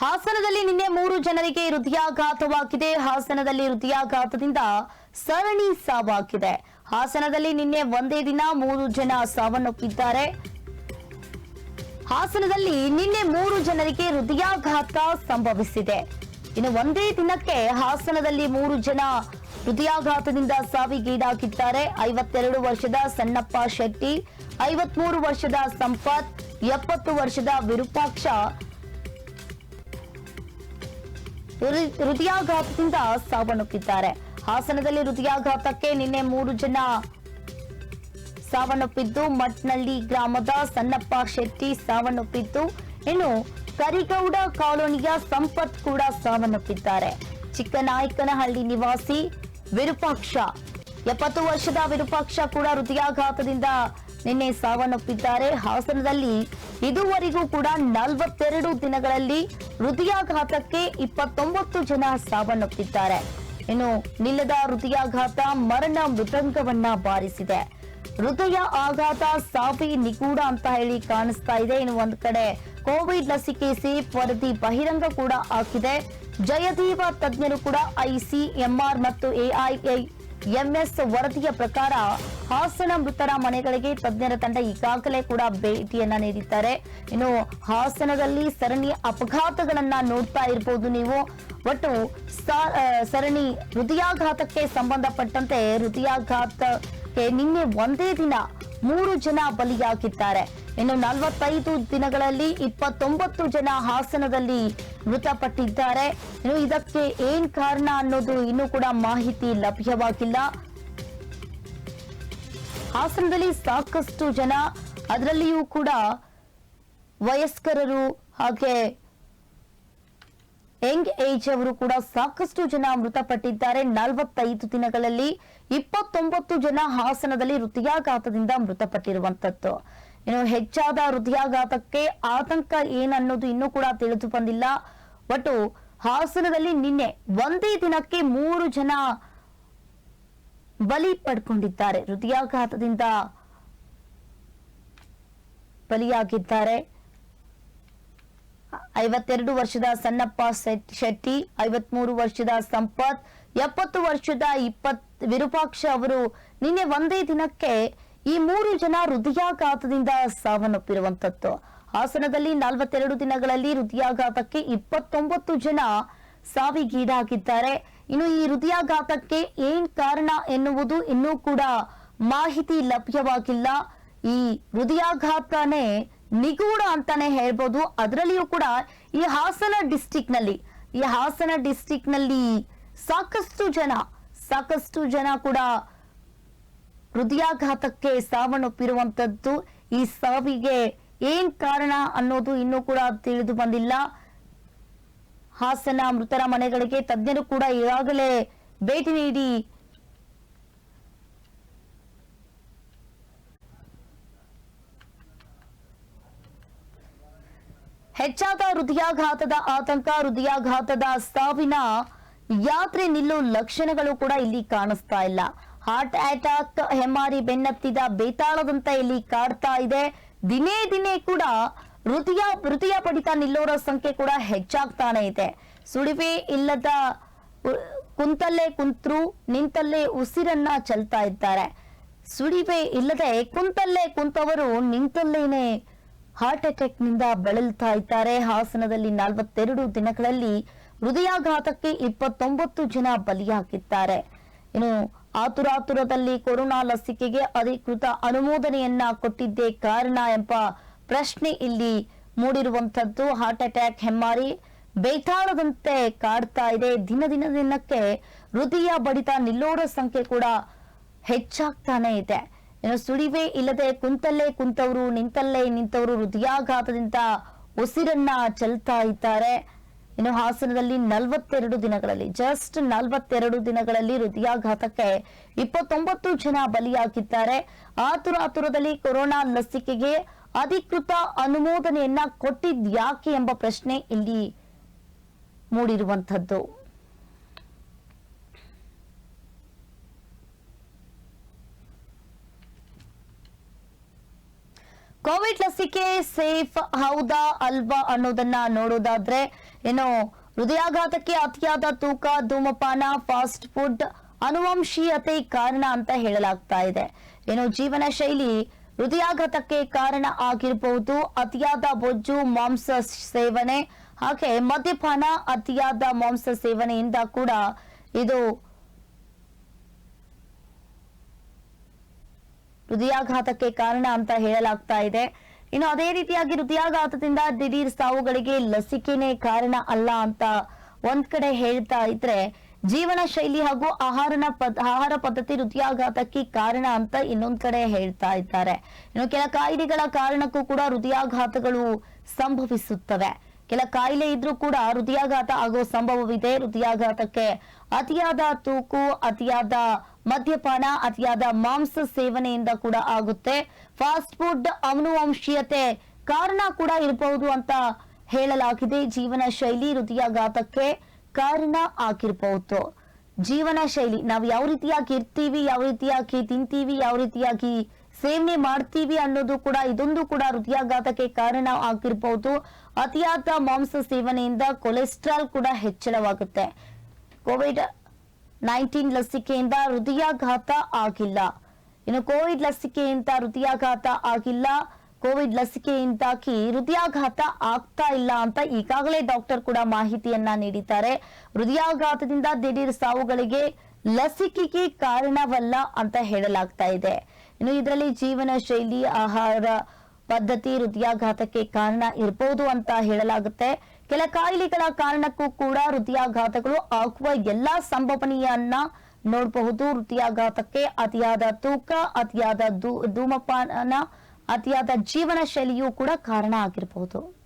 ಹಾಸನದಲ್ಲಿ ನಿನ್ನೆ ಮೂರು ಜನರಿಗೆ ಹೃದಯಾಘಾತವಾಗಿದೆ. ಹಾಸನದಲ್ಲಿ ಹೃದಯಾಘಾತದಿಂದ ಸರಣಿ ಸಾವಾಗಿದೆ. ಹಾಸನದಲ್ಲಿ ನಿನ್ನೆ ಒಂದೇ ದಿನ ಮೂರು ಜನ ಸಾವನ್ನಪ್ಪಿದ್ದಾರೆ. ಹಾಸನದಲ್ಲಿ ನಿನ್ನೆ ಮೂರು ಜನರಿಗೆ ಹೃದಯಾಘಾತ ಸಂಭವಿಸಿದೆ. ಇನ್ನು ಒಂದೇ ದಿನಕ್ಕೆ ಹಾಸನದಲ್ಲಿ ಮೂರು ಜನ ಹೃದಯಾಘಾತದಿಂದ ಸಾವಿಗೀಡಾಗಿದ್ದಾರೆ. ಐವತ್ತೆರಡು ವರ್ಷದ ಸಣ್ಣಪ್ಪ ಶೆಟ್ಟಿ, ಐವತ್ಮೂರು ವರ್ಷದ ಸಂಪತ್, ಎಪ್ಪತ್ತು ವರ್ಷದ ವಿರೂಪಾಕ್ಷ ಹೃದಯಾಘಾತದಿಂದ ಸಾವನ್ನಪ್ಪಿದ್ದಾರೆ ಹಾಸನದಲ್ಲಿ ಹೃದಯಾಘಾತಕ್ಕೆ ನಿನ್ನೆ ಮೂರು ಜನ ಸಾವನ್ನಪ್ಪಿದ್ದು ಮಟ್ನಳ್ಳಿ ಗ್ರಾಮದ ಸಣ್ಣಪ್ಪ ಶೆಟ್ಟಿ ಸಾವನ್ನಪ್ಪಿದ್ದು ಇನ್ನು ಕರಿಗೌಡ ಕಾಲೋನಿಯ ಸಂಪತ್ ಕೂಡ ಸಾವನ್ನಪ್ಪಿದ್ದಾರೆ ಚಿಕ್ಕನಾಯಕನಹಳ್ಳಿ ನಿವಾಸಿ ವಿರೂಪಾಕ್ಷ ಎಪ್ಪತ್ತು ವರ್ಷದ ವಿರೂಪಾಕ್ಷ ಕೂಡ ಹೃದಯಾಘಾತದಿಂದ ನಿನ್ನೆ ಸಾವನ್ನಪ್ಪಿದ್ದಾರೆ. ಹಾಸನದಲ್ಲಿ ಇದುವರೆಗೂ ಕೂಡ ನಲವತ್ತೆರಡು ದಿನಗಳಲ್ಲಿ ಹೃದಯಾಘಾತಕ್ಕೆ ಇಪ್ಪತ್ತೊಂಬತ್ತು ಜನ ಸಾವನ್ನಪ್ಪಿದ್ದಾರೆ. ಇನ್ನು ನಿಲ್ಲದ ಹೃದಯಾಘಾತ ಮರಣ ಮೃದಂಗವನ್ನ ಬಾರಿಸಿದೆ. ಹೃದಯ ಆಘಾತ ಸಾವಿ ನಿಗೂಢ ಅಂತ ಹೇಳಿ ಕಾಣಿಸ್ತಾ ಇದೆ. ಇನ್ನು ಒಂದು ಕಡೆ ಕೋವಿಡ್ ಲಸಿಕೆ ಸೇಫ್ ವರದಿ ಬಹಿರಂಗ ಕೂಡ ಆಗಿದೆ ಜಯದೇವ ತಜ್ಞರು ಕೂಡ ಐಸಿಎಂಆರ್ ಮತ್ತು ಎಐಐ ಎಂಎಸ್ ವರದಿಯ ಪ್ರಕಾರ ಹಾಸನ ಮೃತರ ಮನೆಗಳಿಗೆ ತಜ್ಞರ ತಂಡ ಈಗಾಗಲೇ ಕೂಡ ಭೇಟಿಯನ್ನ ನೀಡಿದ್ದಾರೆ. ಇನ್ನು ಹಾಸನದಲ್ಲಿ ಸರಣಿ ಅಪಘಾತಗಳನ್ನ ನೋಡ್ತಾ ಇರಬಹುದು ನೀವು. ಒಟ್ಟು ಸರಣಿ ಹೃದಯಾಘಾತಕ್ಕೆ ಸಂಬಂಧಪಟ್ಟಂತೆ ಹೃದಯಾಘಾತಕ್ಕೆ ನಿನ್ನೆ ಒಂದೇ ದಿನ ಮೂರು ಜನ ಬಲಿಯಾಗಿದ್ದಾರೆ. ಇನ್ನು ನಲವತ್ತೈದು ದಿನಗಳಲ್ಲಿ ಇಪ್ಪತ್ತೊಂಬತ್ತು ಜನ ಹಾಸನದಲ್ಲಿ ಮೃತಪಟ್ಟಿದ್ದಾರೆ. ಇನ್ನು ಇದಕ್ಕೆ ಏನ್ ಕಾರಣ ಅನ್ನೋದು ಇನ್ನೂ ಕೂಡ ಮಾಹಿತಿ ಲಭ್ಯವಾಗಿಲ್ಲ. ಹಾಸನದಲ್ಲಿ ಸಾಕಷ್ಟು ಜನ, ಅದರಲ್ಲಿಯೂ ಕೂಡ ವಯಸ್ಕರರು ಹಾಗೆ ಯಂಗ್ ಏಜ್ ಅವರು ಕೂಡ ಸಾಕಷ್ಟು ಜನ ಮೃತಪಟ್ಟಿದ್ದಾರೆ. ನಲವತ್ತೈದು ದಿನಗಳಲ್ಲಿ ಇಪ್ಪತ್ತೊಂಬತ್ತು ಜನ ಹಾಸನದಲ್ಲಿ ಹೃದಯಾಘಾತದಿಂದ ಮೃತಪಟ್ಟಿರುವಂತದ್ದು ಇನ್ನು ಹೆಚ್ಚಾದ ಹೃದಯಾಘಾತಕ್ಕೆ ಆತಂಕ ಏನನ್ನೋದು ಇನ್ನೂ ಕೂಡ ತಿಳಿದು ಬಂದಿಲ್ಲ. ಒಟ್ಟು ಹಾಸನದಲ್ಲಿ ನಿನ್ನೆ ಒಂದೇ ದಿನಕ್ಕೆ ಮೂರು ಜನ ಬಲಿ ಪಡ್ಕೊಂಡಿದ್ದಾರೆ. ಹೃದಯಾಘಾತದಿಂದ ಬಲಿಯಾಗಿದ್ದಾರೆ. ಐವತ್ತೆರಡು ವರ್ಷದ ಸಣ್ಣಪ್ಪ ಶೆಟ್ಟಿ, ಐವತ್ಮೂರು ವರ್ಷದ ಸಂಪತ್, ಎಪ್ಪತ್ತು ವರ್ಷದ ಇಪ್ಪತ್ ವಿರೂಪಾಕ್ಷ ಅವರು ನಿನ್ನೆ ಒಂದೇ ದಿನಕ್ಕೆ ಈ ಮೂರು ಜನ ಹೃದಯಾಘಾತದಿಂದ ಸಾವನ್ನಪ್ಪಿರುವಂತದ್ದು ಹಾಸನದಲ್ಲಿ ನಲವತ್ತೆರಡು ದಿನಗಳಲ್ಲಿ ಹೃದಯಾಘಾತಕ್ಕೆ ಇಪ್ಪತ್ತೊಂಬತ್ತು ಜನ ಸಾವಿಗೀಡಾಗಿದ್ದಾರೆ. ಇನ್ನು ಈ ಹೃದಯಾಘಾತಕ್ಕೆ ಏನ್ ಕಾರಣ ಎನ್ನುವುದು ಇನ್ನೂ ಕೂಡ ಮಾಹಿತಿ ಲಭ್ಯವಾಗಿಲ್ಲ. ಈ ಹೃದಯಾಘಾತನೇ ನಿಗೂಢ ಅಂತಾನೆ ಹೇಳ್ಬೋದು. ಅದರಲ್ಲಿಯೂ ಕೂಡ ಈ ಹಾಸನ ಡಿಸ್ಟಿಕ್ನಲ್ಲಿ, ಈ ಹಾಸನ ಡಿಸ್ಟಿಕ್ನಲ್ಲಿ ಸಾಕಷ್ಟು ಜನ ಸಾಕಷ್ಟು ಜನ ಕೂಡ ಹೃದಯಾಘಾತಕ್ಕೆ ಸಾವನ್ನಪ್ಪಿರುವಂತದ್ದು. ಈ ಸಾವಿಗೆ ಏನ್ ಕಾರಣ ಅನ್ನೋದು ಇನ್ನೂ ಕೂಡ ತಿಳಿದು ಬಂದಿಲ್ಲ. ಹಾಸನ ಮೃತರ ಮನೆಗಳಿಗೆ ತಜ್ಞರು ಕೂಡ ಈಗಾಗಲೇ ಭೇಟಿ ನೀಡಿ ಹೆಚ್ಚಾದ ಹೃದಯಾಘಾತದ ಆತಂಕ, ಹೃದಯಾಘಾತದ ಸಾವಿನ ಯಾತ್ರೆ ನಿಲ್ಲೋ ಲಕ್ಷಣಗಳು ಕೂಡ ಇಲ್ಲಿ ಕಾಣಿಸ್ತಾ ಇಲ್ಲ. ಹಾರ್ಟ್ ಅಟ್ಯಾಕ್ ಹೆಮ್ಮಾರಿ ಬೆನ್ನತ್ತಿದ ಬೇತಾಳದಂತ ಇಲ್ಲಿ ಕಾಡ್ತಾ ಇದೆ. ದಿನೇ ದಿನೇ ಕೂಡ ಹೃದಯ ಹೃದಯ ಪಡಿತ ನಿಲ್ಲೋರ ಸಂಖ್ಯೆ ಕೂಡ ಹೆಚ್ಚಾಗ್ತಾನೆ ಇದೆ. ಸುಳಿವೆ ಇಲ್ಲದ ಕುಂತಲ್ಲೇ ಕುಂತ್ರು, ನಿಂತಲ್ಲೇ ಉಸಿರನ್ನ ಚಲ್ತಾ ಇದ್ದಾರೆ. ಸುಳಿವೆ ಇಲ್ಲದೆ ಕುಂತಲ್ಲೇ ಕುಂತವರು ನಿಂತಲ್ಲೇನೆ ಹಾರ್ಟ್ ಅಟ್ಯಾಕ್ನಿಂದ ಬಳಲುತ್ತಾ ಇದ್ದಾರೆ. ಹಾಸನದಲ್ಲಿ ನಲವತ್ತೆರಡು ದಿನಗಳಲ್ಲಿ ಹೃದಯಾಘಾತಕ್ಕೆ ಇಪ್ಪತ್ತೊಂಬತ್ತು ಜನ ಬಲಿಯಾಗಿದ್ದಾರೆ. ಇನ್ನು ಆತುರಾತುರದಲ್ಲಿ ಕೊರೋನಾ ಲಸಿಕೆಗೆ ಅಧಿಕೃತ ಅನುಮೋದನೆಯನ್ನ ಕೊಟ್ಟಿದ್ದೇ ಕಾರಣ ಎಂಬ ಪ್ರಶ್ನೆ ಇಲ್ಲಿ ಮೂಡಿರುವಂತದ್ದು ಹಾರ್ಟ್ ಅಟ್ಯಾಕ್ ಹೆಮ್ಮಾರಿ ಬೇತಾಳದಂತೆ ಕಾಡ್ತಾ ಇದೆ. ದಿನ ದಿನ ದಿನಕ್ಕೆ ಹೃದಯ ಬಡಿತ ನಿಲ್ಲೋರ ಸಂಖ್ಯೆ ಕೂಡ ಹೆಚ್ಚಾಗ್ತಾನೆ ಇದೆ. ಇನ್ನು ಸುಳಿವೇ ಇಲ್ಲದೆ ಕುಂತಲ್ಲೇ ಕುಂತವರು, ನಿಂತಲ್ಲೇ ನಿಂತವರು, ಹೃದಯಾಘಾತದಿಂದ ಉಸಿರನ್ನ ಚೆಲ್ತಾ ಇದ್ದಾರೆ. ಇನ್ನು ಹಾಸನದಲ್ಲಿ ನಲವತ್ತೆರಡು ದಿನಗಳಲ್ಲಿ ಜಸ್ಟ್ ನಲವತ್ತೆರಡು ದಿನಗಳಲ್ಲಿ ಹೃದಯಾಘಾತಕ್ಕೆ ಇಪ್ಪತ್ತೊಂಬತ್ತು ಜನ ಬಲಿಯಾಗಿದ್ದಾರೆ. ಆತುರಾತುರದಲ್ಲಿ ಕೊರೋನಾ ಲಸಿಕೆಗೆ ಅಧಿಕೃತ ಅನುಮೋದನೆಯನ್ನ ಕೊಟ್ಟಿದ್ಯಾಕೆ ಎಂಬ ಪ್ರಶ್ನೆ ಇಲ್ಲಿ ಮೂಡಿರುವಂತದ್ದು ಕೋವಿಡ್ ಲಸಿಕೆ ಸೇಫ್ ಹೌದಾ ಅಲ್ವಾ ಅನ್ನೋದನ್ನ ನೋಡೋದಾದ್ರೆ, ಏನು ಹೃದಯಾಘಾತಕ್ಕೆ ಅತಿಯಾದ ತೂಕ, ಧೂಮಪಾನ, ಫಾಸ್ಟ್ ಫುಡ್, ಅನುವಂಶೀಯತೆ ಕಾರಣ ಅಂತ ಹೇಳಲಾಗ್ತಾ ಇದೆ. ಏನು ಜೀವನ ಶೈಲಿ ಹೃದಯಾಘಾತಕ್ಕೆ ಕಾರಣ ಆಗಿರಬಹುದು, ಅತಿಯಾದ ಬೊಜ್ಜು, ಮಾಂಸ ಸೇವನೆ, ಹಾಗೆ ಮದ್ಯಪಾನ, ಅತಿಯಾದ ಮಾಂಸ ಸೇವನೆಯಿಂದ ಕೂಡ ಇದು ಹೃದಯಾಘಾತಕ್ಕೆ ಕಾರಣ ಅಂತ ಹೇಳಲಾಗ್ತಾ ಇದೆ. ಇನ್ನು ಅದೇ ರೀತಿಯಾಗಿ ಹೃದಯಾಘಾತದಿಂದ ದಿಢೀರ್ ಸಾವುಗಳಿಗೆ ಲಸಿಕೆನೇ ಕಾರಣ ಅಲ್ಲ ಅಂತ ಒಂದ್ ಕಡೆ ಹೇಳ್ತಾ ಇದ್ರೆ ಜೀವನ ಶೈಲಿ ಹಾಗೂ ಆಹಾರನ ಪದ್, ಆಹಾರ ಪದ್ಧತಿ ಹೃದಯಾಘಾತಕ್ಕೆ ಕಾರಣ ಅಂತ ಇನ್ನೊಂದ್ ಕಡೆ ಹೇಳ್ತಾ ಇದ್ದಾರೆ. ಇನ್ನು ಕೆಲ ಕಾಯಿಲೆಗಳ ಕಾರಣಕ್ಕೂ ಕೂಡ ಹೃದಯಾಘಾತಗಳು ಸಂಭವಿಸುತ್ತವೆ. ಕೆಲ ಕಾಯಿಲೆ ಇದ್ರೂ ಕೂಡ ಹೃದಯಾಘಾತ ಆಗೋ ಸಂಭವವಿದೆ. ಹೃದಯಾಘಾತಕ್ಕೆ ಅತಿಯಾದ ತೂಕು, ಅತಿಯಾದ ಮದ್ಯಪಾನ ಅತಿಯಾದ ಮಾಂಸ ಸೇವನೆಯಿಂದ ಕೂಡ ಆಗುತ್ತೆ. ಫಾಸ್ಟ್ ಫುಡ್ ಅನುವಂಶೀಯತೆ ಕಾರಣ ಕೂಡ ಇರಬಹುದು ಅಂತ ಹೇಳಲಾಗಿದೆ ಜೀವನ ಶೈಲಿ ಹೃದಯಾಘಾತಕ್ಕೆ ಕಾರಣ ಆಗಿರಬಹುದು. ಜೀವನ ಶೈಲಿ, ನಾವು ಯಾವ ರೀತಿಯಾಗಿ ಇರ್ತೀವಿ, ಯಾವ ರೀತಿಯಾಗಿ ತಿಂತೀವಿ, ಯಾವ ರೀತಿಯಾಗಿ ಸೇವನೆ ಮಾಡ್ತೀವಿ ಅನ್ನೋದು ಕೂಡ ಇದೊಂದು ಕೂಡ ಹೃದಯಾಘಾತಕ್ಕೆ ಕಾರಣ ಆಗಿರ್ಬಹುದು. ಅತಿಯಾದ ಮಾಂಸ ಸೇವನೆಯಿಂದ ಕೊಲೆಸ್ಟ್ರಾಲ್ ಕೂಡ ಹೆಚ್ಚಳವಾಗುತ್ತೆ. ಕೋವಿಡ್ ನೈನ್ಟೀನ್ ಲಸಿಕೆಯಿಂದ ಹೃದಯಾಘಾತ ಆಗಿಲ್ಲ. ಇನ್ನು ಕೋವಿಡ್ ಲಸಿಕೆಯಿಂದ ಹೃದಯಾಘಾತ ಆಗಿಲ್ಲ. ಕೋವಿಡ್ ಲಸಿಕೆಯಿಂದಾಗಿ ಹೃದಯಾಘಾತ ಆಗ್ತಾ ಇಲ್ಲ ಅಂತ ಈಗಾಗಲೇ ಡಾಕ್ಟರ್ ಕೂಡ ಮಾಹಿತಿಯನ್ನ ನೀಡಿದ್ದಾರೆ. ಹೃದಯಾಘಾತದಿಂದ ದಿಢೀರ್ ಸಾವುಗಳಿಗೆ ಲಸಿಕೆಗೆ ಕಾರಣವಲ್ಲ ಅಂತ ಹೇಳಲಾಗ್ತಾ ಇದೆ. ಇನ್ನು ಇದರಲ್ಲಿ ಜೀವನ ಶೈಲಿ, ಆಹಾರ ಪದ್ಧತಿ ಹೃದಯಾಘಾತಕ್ಕೆ ಕಾರಣ ಇರಬಹುದು ಅಂತ ಹೇಳಲಾಗುತ್ತೆ. ಕೆಲ ಕಾಯಿಲೆಗಳ ಕಾರಣಕ್ಕೂ ಕೂಡ ಹೃದಯಾಘಾತಗಳು ಆಗುವ ಎಲ್ಲಾ ಸಂಭವನೀಯನ್ನ ನೋಡಬಹುದು. ಹೃದಯಾಘಾತಕ್ಕೆ ಅತಿಯಾದ ತೂಕ, ಅತಿಯಾದ ಧೂಮಪಾನ, ಅತಿಯಾದ ಜೀವನ ಶೈಲಿಯೂ ಕೂಡ ಕಾರಣ ಆಗಿರಬಹುದು.